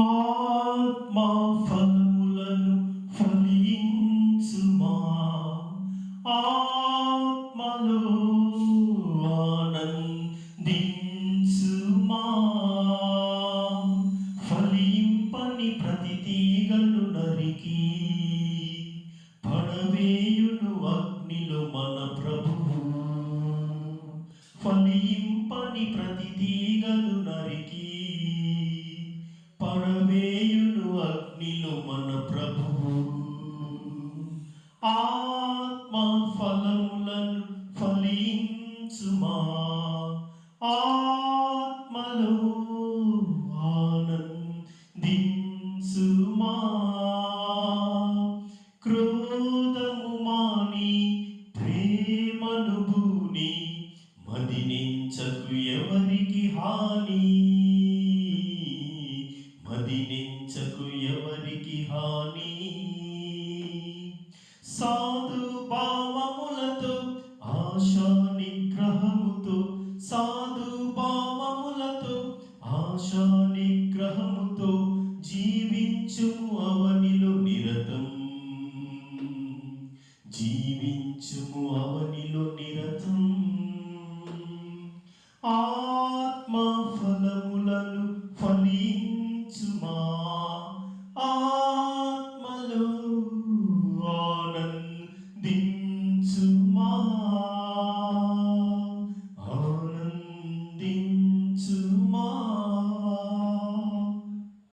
ఆత్మా ఫలములను ఫలించుమా? ఆత్మలో ఆనందించుమా? ఫలింపని ప్రతి తీగలు నరికి పడవేయును అగ్నిలో మన ప్రభువు. ఫలింపని ప్రతి తీగలు నరికి ప్రభువు. ఆత్మ ఫలములను ఫలించుమా? ఆత్మలో ఆనందించుమా? క్రోధము మాని ప్రేమను భూని మదినించకు ఎవరికి హాని? మదినించకు ఎవరికి హాని? సాధు భావములతో ఆశా నిగ్రహముతో సాధు భావములతో ఆశా నిగ్రహముతో జీవించుము అవనిలో నిరతం. జీవించుము అవనిలో నిరతం. ఆత్మ ఫలములను ఫలీ